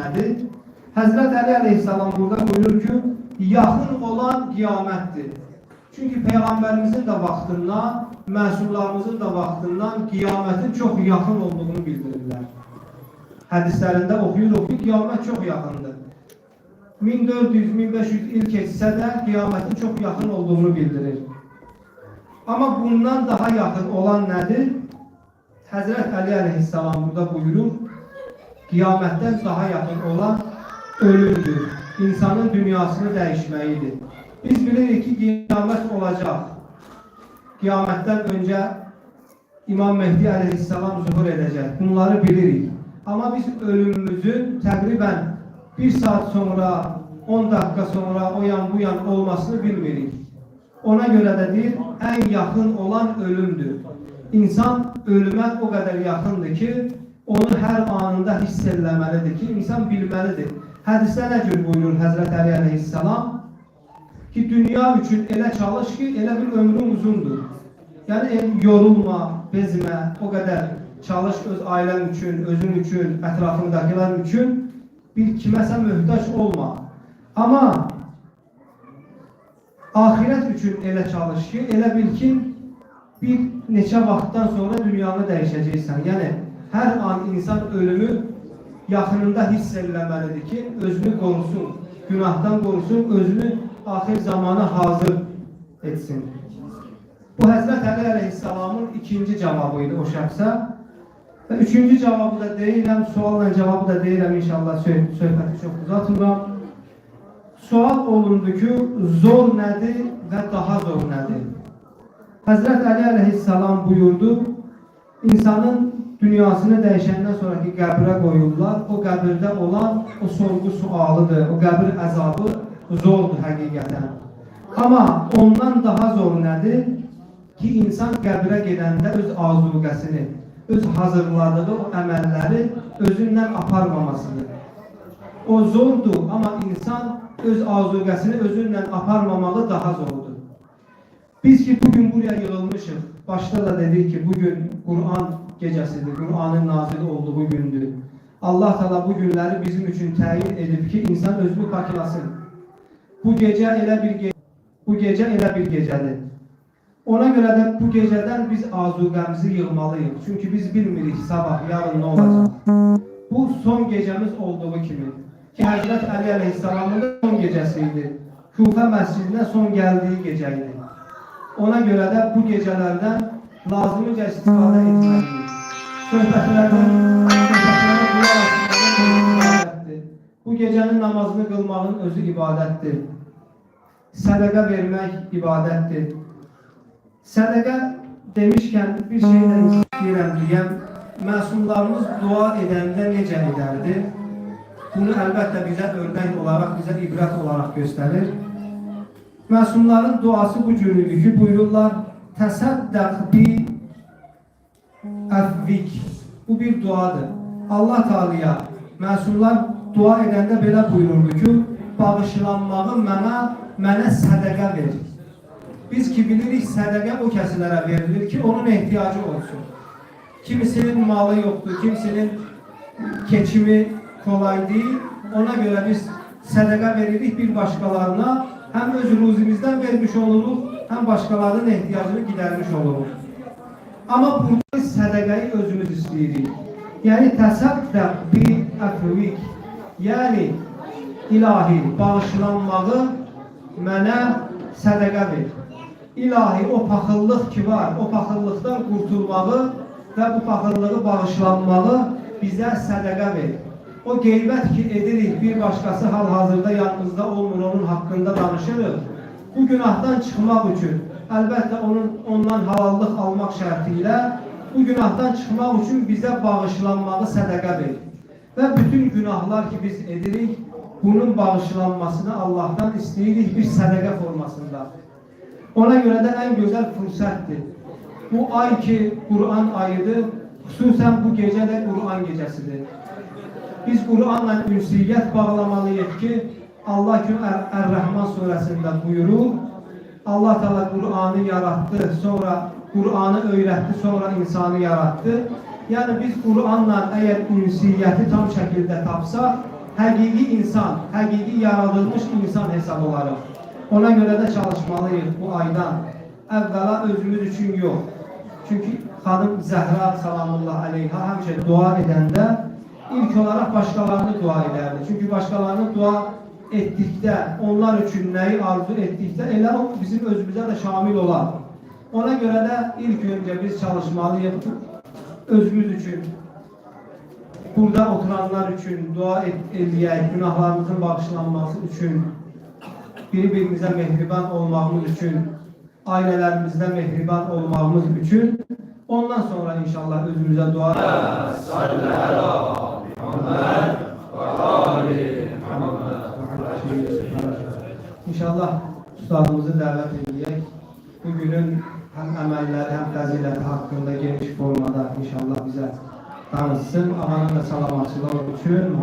nədir? Həzrət Əli əleyhissalam burada buyurur ki, yaxın olan qiyamətdir. Çünki Peyğəmbərimizin də vaxtından, məsumlarımızın da vaxtından qiyamətin çox yaxın olduğunu bildirirlər. Hədislərində oxuyuruq ki, qiyamət çox yaxındır. 1400-1500 il keçsə də qiyamətin çox yaxın olduğunu bildirir. Amma bundan daha yaxın olan nədir? Həzrət Əli əleyhissalam burada buyurur, qiyamətdən daha yaxın olan ölümdür. İnsanın dünyasını dəyişməyidir. Biz bilirik ki, qiyamət olacaq. Qiyamətdən öncə İmam Mehdi əleyhissalam zuhur edəcək. Bunları bilirik. Amma biz ölümümüzün təqribən bir saat sonra, 10 dakika sonra o yan bu yan olmasını bilmirik. Ona göre de deyir, en yakın olan ölümdür. İnsan ölüme o kadar yakındır ki, onu her anında hiss ki, insan bilməlidir. Hədisdə nə cür buyurur Həzrət Əli əleyhissalam? Ki, dünya üçün elə çalış ki, elə bir ömrün uzundur. Yəni, el, yorulma, bezmə, o qədər çalış öz ailən üçün, özün üçün, ətrafındakiler üçün bir kiməsə möhtaç olma. Amma ahirət üçün elə çalış ki, elə bil ki, bir neçə vaxtdan sonra dünyanı dəyişəcəksən. Yəni, hər an insan ölümü yaxınında hiss eləməlidir ki, özünü qorusun, günahdan qorusun, özünü axir zamana hazır etsin. Bu Həzrət Əli əleyhissalamın ikinci cavabı idi o şəxsə. Və üçüncü cavabı da deyirəm, sualla cavabı da deyirəm inşallah sö söhbəti çox uzatmıram. Sual olundu ki, zor nədir və daha zor nədir? Həzrət Əli əleyhissalam buyurdu, insanın dünyasını dəyişəndən sonraki qəbrə qoyurlar. O qəbirdə olan o sorğu sualıdır, o qəbir əzabı zordur həqiqətən. Amma ondan daha zor nədir? Ki insan qəbrə gedəndə öz azuqəsini, öz hazırladığı o əməlləri özündən aparmamasıdır. O zordur, amma insan öz azuqəsini özündən aparmamağı daha zordur. Biz ki bugün buraya yığılmışıq, başta da dedik ki bugün Kur'an gecəsidir, Kur'anın nazil olduğu gündür. Allah Teala bu günləri bizim üçün təyin edib ki, insan özünü paklasın. Bu gecə elə bir ge bu gecə elə bir gecədir. Ona görə də bu gecədən biz azuqəmizi yığmalıyıq. Çünki biz bilmirik sabah, yarın nə olacaq. Bu son gecəmiz olduğu kimi. Ki Həzrət Əli əleyhissalamın son gecəsi idi. Kufə məscidinə son gəldiyi gecə. Ona görə də bu gecələrdən lazımıca istifadə etməliyik. Söhbətlərdən, söhbətlərə qulaq. Bu gecənin namazını qılmağın özü ibadətdir. Sədəqə vermək ibadətdir. Sədəqə demişkən bir şey də istəyirəm deyəm. Məsumlarımız dua edəndə necə edərdi? Bunu əlbəttə bizə örnək olaraq, bizə ibrət olaraq göstərir. Məsumların duası bu cür idi ki, buyururlar, təsəddəq bi əfvik. Bu bir duadır. Allah Teala'ya məsumlar dua edəndə belə buyururdu ki, bağışlanmağı mənə, mənə sədəqə ver. Biz ki bilirik sədəqə o kəslərə verilir ki, onun ehtiyacı olsun. Kimisinin malı yoxdur, kimisinin keçimi kolay değil. Ona göre biz sədəqə veririk bir başqalarına. Hem öz ruzimizdən vermiş oluruq, hem başqalarının ehtiyacını gidermiş oluruq. Ama burada sədəqəyi özümüz istəyirik. Yəni təsəddəq bi əfvik. Yəni ilahi bağışlanmağı mənə sədəqə ver. İlahi o paxıllıq ki var, o paxıllıqdan qurtulmağı və bu paxıllığı bağışlanmağı bizə sədəqə ver. O qeybət ki edirik, bir başqası hal-hazırda yanımızda olmur, onun haqqında danışırıq. Bu günahdan çıxmaq üçün, əlbəttə onun ondan halallıq almaq şərti ilə bu günahdan çıxmaq üçün bizə bağışlanmağı sədəqə ver. Və bütün günahlar ki biz edirik, bunun bağışlanmasını Allah'tan istəyirik bir sədəqə formasında. Ona görə də ən gözəl fürsətdir. Bu ay ki Kur'an ayıdır, xüsusən bu gecə də Kur'an gecəsidir. Biz Kur'anla ünsiyyət bağlamalıyıq ki, Allah Er- Er-Rahman surəsində buyurur, Allah Teala Kur'an'ı yarattı, sonra Kur'an'ı öğretti, sonra insanı yarattı. Yani biz Kur'an'la eğer ünsiyyəti tam şəkildə tapsaq, həqiqi insan, həqiqi yaradılmış insan hesab olarıq. Ona görə də çalışmalıyıq bu aydan. Əvvəla özümüz üçün yox. Çünki xanım Zəhra salamullah əleyha həmişə dua edəndə ilk olaraq başqalarını dua edərdi. Çünki başqalarını dua etdikdə, onlar üçün nəyi arzu etdikdə elə o bizim özümüzə də şamil olar. Ona görə də ilk öncə biz çalışmalıyıq özümüz üçün, burada oturanlar üçün dua et, günahlarımızın bağışlanması üçün, bir-birimizə mehriban olmağımız üçün, ailələrimizdə mehriban olmağımız üçün, ondan sonra inşallah özümüzə dua İnşallah ustadımızı dəvət edək. Bugünün həm əməlləri, həm fəziləti haqqında geniş formada inşallah bizə danışsın. Ağanın da salamatçılığı üçün